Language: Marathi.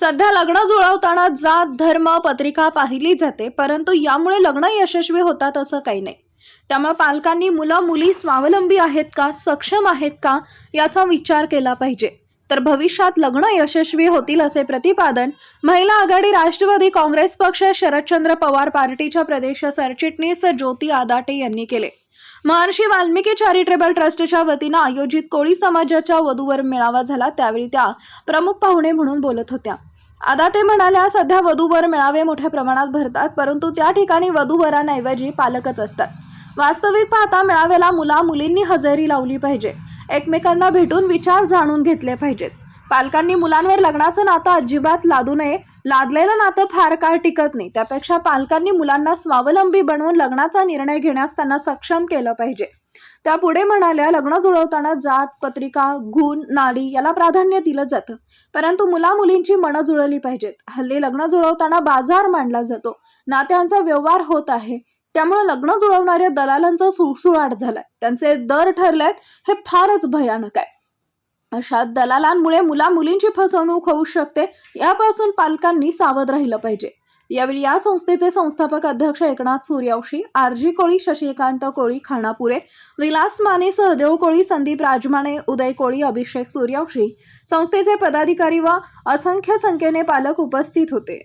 सध्या लग्न जुळवताना जात धर्म पत्रिका पाहिली जाते परंतु यामुळे लग्न यशस्वी होतात असं काही नाही. त्यामुळे पालकांनी मुलं मुली स्वावलंबी आहेत का सक्षम आहेत का याचा विचार केला पाहिजे. तर भविष्यात लग्न यशस्वी होतील असे प्रतिपादन महिला आघाडी राष्ट्रवादी काँग्रेस पक्ष शरदचंद्र पवार पार्टीच्या प्रदेश सरचिटणीस ज्योती आदाटे यांनी केले. महर्षी वाल्मिकी चॅरिटेबल ट्रस्टच्या वतीनं आयोजित कोळी समाजाच्या वधूवर मेळावा झाला त्यावेळी त्या प्रमुख पाहुणे म्हणून बोलत होत्या. आता ते म्हणाल्या सध्या वधूवर मेळावे मोठ्या प्रमाणात भरतात परंतु त्या ठिकाणी वधूवरांऐवजी पालकच असतात. वास्तविक पाहता मेळाव्याला मुला मुलींनी हजेरी लावली पाहिजे. एकमेकांना भेटून विचार जाणून घेतले पाहिजेत. पालकांनी मुलांवर लग्नाचं नातं अजिबात लादू नये लादलेलं नातं फार काळ टिकत नाही. त्यापेक्षा पालकांनी मुलांना स्वावलंबी बनवून लग्नाचा निर्णय घेण्यास त्यांना सक्षम केलं पाहिजे. त्या पुढे म्हणाल्या लग्न जुळवताना जात पत्रिका गुण नाडी याला प्राधान्य दिलं जातं. परंतु मुला मुलींची मनं जुळली पाहिजेत. हल्ली लग्न जुळवताना बाजार मांडला जातो. नात्यांचा व्यवहार होत आहे. त्यामुळे लग्न जुळवणाऱ्या दलालांचा सुळसुळाट झालाय. त्यांचे दर ठरलेत हे फारच भयानक आहे. अशा दलालांमुळे मुला मुलींची फसवणूक होऊ शकते यापासून पालकांनी सावध राहिलं पाहिजे. यावेळी या संस्थेचे संस्थापक अध्यक्ष एकनाथ सूर्यवंशी आरजी कोळी शशिकांत कोळी खानापुरे विलास माने सहदेव कोळी संदीप राजमाने उदय कोळी अभिषेक सूर्यवशी संस्थेचे पदाधिकारी व असंख्य संख्येने पालक उपस्थित होते.